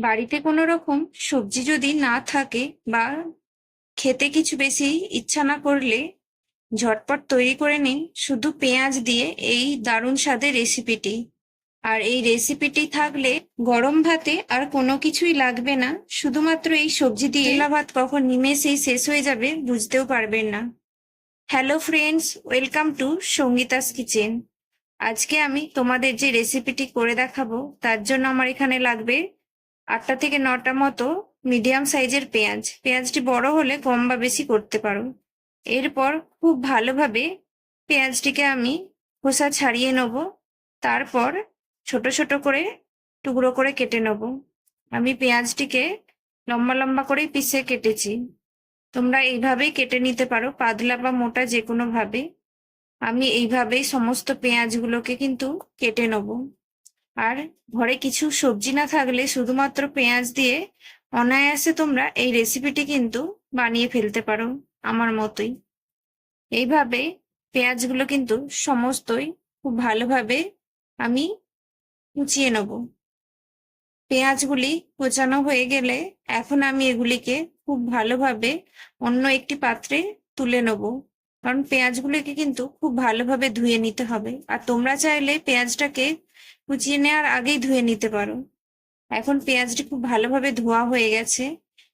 বাড়িতে কোনো রকম সবজি যদি না থাকে বা খেতে কিছু বেশি ইচ্ছা না করলে ঝটপট তৈরি করে নিন। শুধু পেঁয়াজ দিয়ে এই দারুণ স্বাদের রেসিপিটি। আর এই রেসিপিটি থাকলে গরম ভাতে আর কোনো কিছুই লাগবে না। শুধুমাত্র এই সবজি দিয়ে ভাত কখন নিমেষেই শেষ হয়ে যাবে বুঝতেও পারবেন না। Hello friends welcome to Sangeeta's kitchen. আজকে আমি তোমাদের যে রেসিপিটি করে দেখাবো তার জন্য আমার এখানে লাগবে আটটা থেকে নটা মতো মিডিয়াম সাইজের পেঁয়াজ। পেঁয়াজটি বড় হলে কম বা বেশি করতে পারো। এরপর খুব ভালোভাবে পেঁয়াজটিকে আমি খোসা ছাড়িয়ে নেব। তারপর ছোট ছোট করে টুকরো করে কেটে নেব। আমি পেঁয়াজটিকে লম্বা লম্বা করেই পিসে কেটেছি। তোমরা এইভাবেই কেটে নিতে পারো, পাতলা বা মোটা যে কোনোভাবে আমি এইভাবেই সমস্ত পেঁয়াজগুলোকে কিন্তু কেটে নেব। আর ঘরে কিছু সবজি না থাকলে শুধুমাত্র পেঁয়াজ দিয়ে অনায়াসে তোমরা এই রেসিপিটি কিন্তু বানিয়ে ফেলতে পারো, আমার মতোই। এইভাবে পেঁয়াজগুলো কিন্তু সমস্তই খুব ভালোভাবে আমি কুচিয়ে নেব। পেঁয়াজগুলি কোচানো হয়ে গেলে এখন আমি এগুলিকে খুব ভালোভাবে অন্য একটি পাত্রে তুলে নেব। কারণ পেঁয়াজগুলিকে কিন্তু খুব ভালোভাবে ধুয়ে নিতে হবে। আর তোমরা চাইলে পেঁয়াজটাকে কুচিয়ে নেওয়ার আগেই ধুয়ে নিতে পারো। এখন পেঁয়াজটি খুব ভালোভাবে ধোয়া হয়ে গেছে।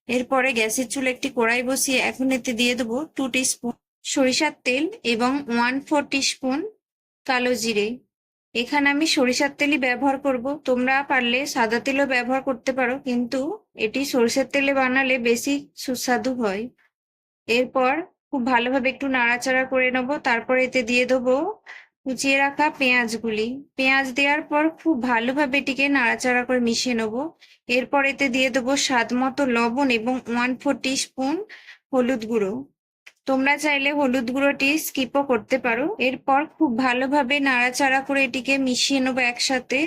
এরপরে গ্যাসের চুলে একটি কড়াই বসিয়ে এখন এতে দিয়ে দেবো টু স্পুন সরিষার তেল এবং ওয়ান ফোর স্পুন কালো জিরে। এখানে আমি সরিষার তেলই ব্যবহার করব। তোমরা পারলে সাদা তেলও ব্যবহার করতে পারো, কিন্তু এটি সরিষার তেলে বানালে বেশি সুস্বাদু হয়। এরপর খুব ভালোভাবে একটু নাড়াচাড়া করে নেব। তারপর এতে দিয়ে দেবো কুচিয়ে রাখা পেঁয়াজগুলি। পেঁয়াজ দেওয়ার পর খুব ভালোভাবে এটিকে নাড়াচাড়া করে মিশিয়ে নেব। এরপর এতে দিয়ে দেবো স্বাদ মতো লবণ এবং ওয়ান ফোর স্পুন হলুদ গুঁড়ো। তোমরা চাইলে হলুদ গুঁড়োটি স্কিপও করতে পারো। এরপর খুব ভালোভাবে নাড়াচাড়া করে এটিকে মিশিয়ে নেব একসাথে।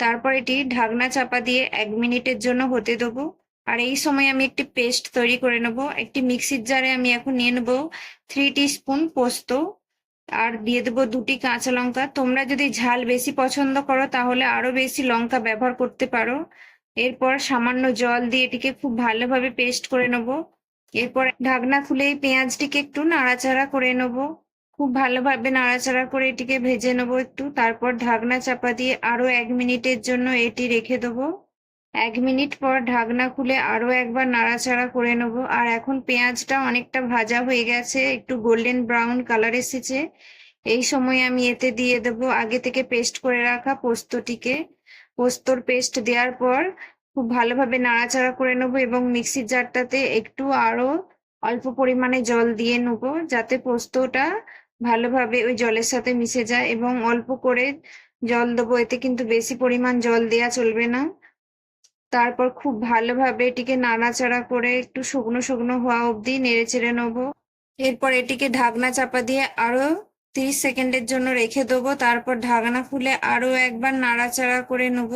তারপর এটি ঢাকনা চাপা দিয়ে এক মিনিটের জন্য হতে দেবো। আর এই সময় আমি একটি পেস্ট তৈরি করে নেব। একটি মিক্সির জারে আমি এখন নিয়ে নেব থ্রি স্পুন পোস্ত। আর দিয়ে দেবো দুটি কাঁচা লঙ্কা। তোমরা যদি ঝাল বেশি পছন্দ করো, তাহলে আরও বেশি লঙ্কা ব্যবহার করতে পারো। এরপর সামান্য জল দিয়ে এটিকে খুব ভালোভাবে পেস্ট করে নেব। এরপর ঢাকনা খুলে পেঁয়াজটিকে একটু নাড়াচাড়া করে নেব। খুব ভালোভাবে নাড়াচাড়া করে এটিকে ভেজে নেব একটু। তারপর ঢাকনা চাপা দিয়ে আরও এক মিনিটের জন্য এটি রেখে দেবো। এক মিনিট পর ঢাকনা খুলে আরও একবার নাড়াচাড়া করে নেব। আর এখন পেঁয়াজটা অনেকটা ভাজা হয়ে গেছে, একটু গোল্ডেন ব্রাউন কালার এসেছে। এই সময় আমি এতে দিয়ে দেবো আগে থেকে পেস্ট করে রাখা পোস্তটিকে। পোস্তর পেস্ট দেওয়ার পর খুব ভালোভাবে নাড়াচাড়া করে নেব এবং মিক্সির জারটাতে একটু আরও অল্প পরিমাণে জল দিয়ে নেব যাতে পোস্তটা ভালোভাবে ওই জলের সাথে মিশে যায় এবং অল্প করে জল দেবো। এতে কিন্তু বেশি পরিমাণ জল দেওয়া চলবে না। তারপর খুব ভালোভাবে এটিকে নাড়াচাড়া করে একটু শুকনো শুকনো হওয়া অবধি নেড়ে চেড়ে নেব। এরপর এটিকে ঢাকনা চাপা দিয়ে আরও তিরিশ সেকেন্ডের জন্য রেখে দেবো। তারপর ঢাকনা খুলে আরও একবার নাড়াচাড়া করে নেব।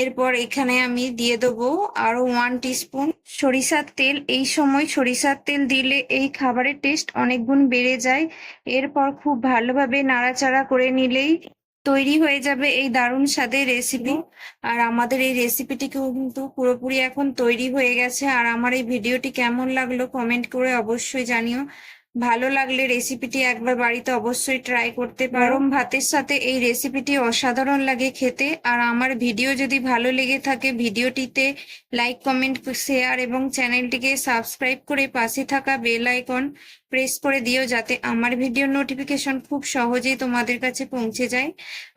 এরপর এখানে আমি দিয়ে দেবো আরও ওয়ান টিস্পুন সরিষার তেল। এই সময় সরিষার তেল দিলে এই খাবারের টেস্ট অনেক গুণ বেড়ে যায়। এরপর খুব ভালোভাবে নাড়াচাড়া করে নিলেই তৈরি হয়ে যাবে এই দারুণ স্বাদের রেসিপি আর আমাদের এই রেসিপিটি কিন্তু পুরোপুরি এখন তৈরি হয়ে গেছে। আর আমার এই ভিডিওটি কেমন লাগল কমেন্ট করে অবশ্যই জানিও। ভালো লাগলে রেসিপিটি একবার বাড়িতে অবশ্যই ট্রাই করতে পারো। ভাতের সাথে এই রেসিপিটি অসাধারণ লাগে খেতে। আর আমার ভিডিও যদি ভালো লেগে থাকে ভিডিওটিতে লাইক কমেন্ট শেয়ার এবং চ্যানেলটিকে সাবস্ক্রাইব করে পাশে থাকা বেল আইকন প্রেস করে দিও যাতে আমার ভিডিওর নোটিফিকেশন খুব সহজেই তোমাদের কাছে পৌঁছে যায়।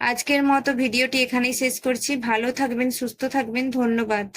আজকের মতো ভিডিওটি এখানেই শেষ করছি। ভালো থাকবেন সুস্থ থাকবেন। ধন্যবাদ।